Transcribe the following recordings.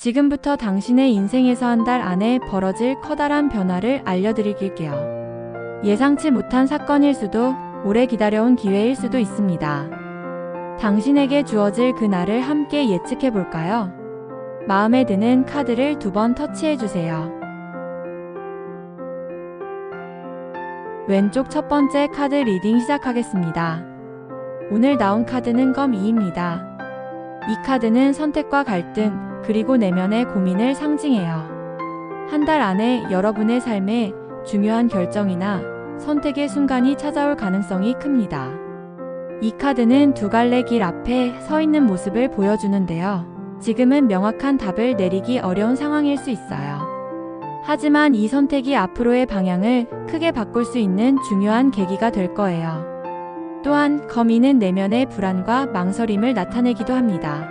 지금부터 당신의 인생에서 한 달 안에 벌어질 커다란 변화를 알려드릴게요. 예상치 못한 사건일 수도 오래 기다려온 기회일 수도 있습니다. 당신에게 주어질 그날을 함께 예측해 볼까요? 마음에 드는 카드를 두 번 터치해 주세요. 왼쪽 첫 번째 카드 리딩 시작하겠습니다. 오늘 나온 카드는 검 2입니다. 이 카드는 선택과 갈등, 그리고 내면의 고민을 상징해요. 한 달 안에 여러분의 삶에 중요한 결정이나 선택의 순간이 찾아올 가능성이 큽니다. 이 카드는 두 갈래 길 앞에 서 있는 모습을 보여주는데요. 지금은 명확한 답을 내리기 어려운 상황일 수 있어요. 하지만 이 선택이 앞으로의 방향을 크게 바꿀 수 있는 중요한 계기가 될 거예요. 또한 거미는 내면의 불안과 망설임을 나타내기도 합니다.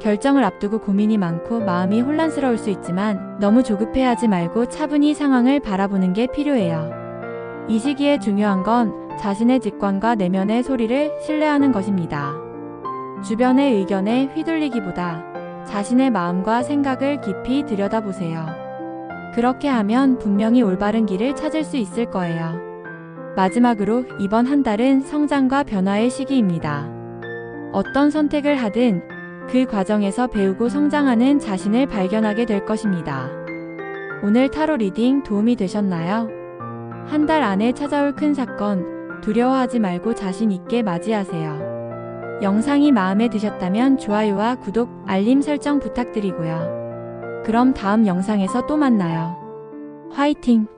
결정을 앞두고 고민이 많고 마음이 혼란스러울 수 있지만 너무 조급해하지 말고 차분히 상황을 바라보는 게 필요해요. 이 시기에 중요한 건 자신의 직관과 내면의 소리를 신뢰하는 것입니다. 주변의 의견에 휘둘리기보다 자신의 마음과 생각을 깊이 들여다보세요. 그렇게 하면 분명히 올바른 길을 찾을 수 있을 거예요. 마지막으로 이번 한 달은 성장과 변화의 시기입니다. 어떤 선택을 하든 그 과정에서 배우고 성장하는 자신을 발견하게 될 것입니다. 오늘 타로 리딩 도움이 되셨나요? 한 달 안에 찾아올 큰 사건, 두려워하지 말고 자신 있게 맞이하세요. 영상이 마음에 드셨다면 좋아요와 구독, 알림 설정 부탁드리고요. 그럼 다음 영상에서 또 만나요. 화이팅!